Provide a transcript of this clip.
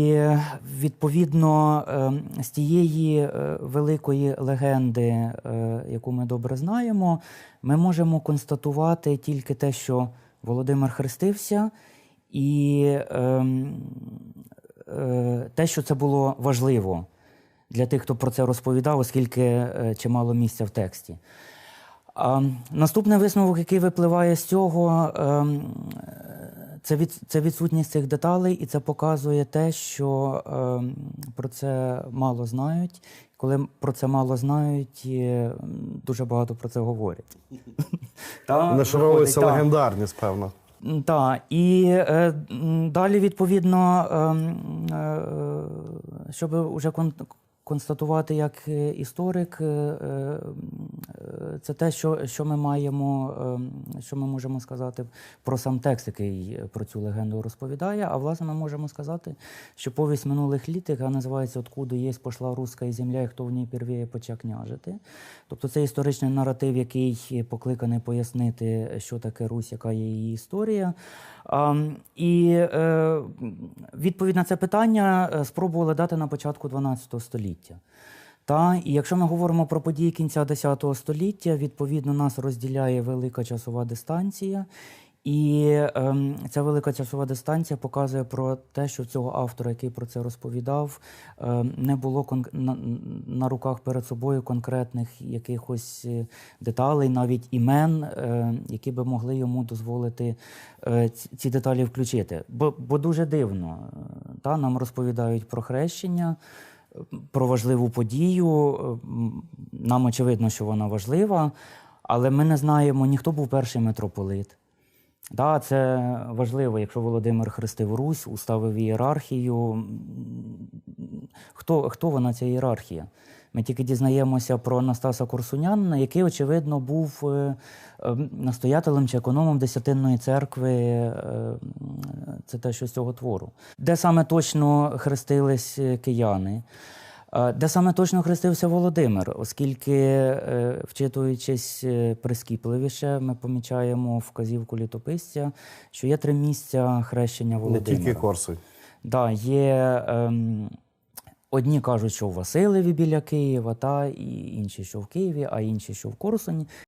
І відповідно е, з тієї е, великої легенди, е, яку ми добре знаємо, ми можемо констатувати тільки те, що Володимир хрестився, і ем, е, те, що це було важливо для тих, хто про це розповідав, оскільки чимало місця в тексті. Наступний висновок, який випливає з цього, ем, це, від, це відсутність цих деталей, і це показує те, що ем, про це мало знають. Коли про це мало знають, і, дуже багато про це говорять. Нашаровується легендарність, певно. Так, і е, далі, відповідно, ем, е, щоб вже кон- констатувати як е, історик, е, е, це те, що, що ми маємо, ем, що ми можемо сказати про сам текст, який про цю легенду розповідає. А власне ми можемо сказати, що повість минулих літ, яка називається Откуда єсть пошла руська земля, і хто в ній первіє почав княжити. Тобто це історичний наратив, який покликаний пояснити, що таке Русь, яка є її історія. А, і е, відповідь на це питання е, спробували дати на початку 12 століття. Та, і якщо ми говоримо про події кінця X століття, відповідно нас розділяє велика часова дистанція. І ем, ця велика часова дистанція показує про те, що цього автора, який про це розповідав, ем, не було кон- на, на руках перед собою конкретних якихось е, деталей, навіть імен, е, які би могли йому дозволити е, ці, ці деталі включити. Бо, бо дуже дивно, е, та, нам розповідають про хрещення про важливу подію. Нам очевидно, що вона важлива, але ми не знаємо, ніхто був перший митрополит. Да, це важливо, якщо Володимир хрестив Русь, уставив ієрархію. Хто, хто вона, ця ієрархія? Ми тільки дізнаємося про Анастаса Корсунянина, який, очевидно, був е, е, настоятелем чи економом Десятинної церкви. е, Це те, що з цього твору. Де саме точно хрестились е, кияни? Де саме точно хрестився Володимир, оскільки, вчитуючись прискіпливіше, ми помічаємо вказівку літописця, що є три місця хрещення Не Володимира. тільки Корсунь. Да, є ем, одні кажуть, що в Василеві біля Києва, та, і інші, що в Києві, а інші, що в Корсуні.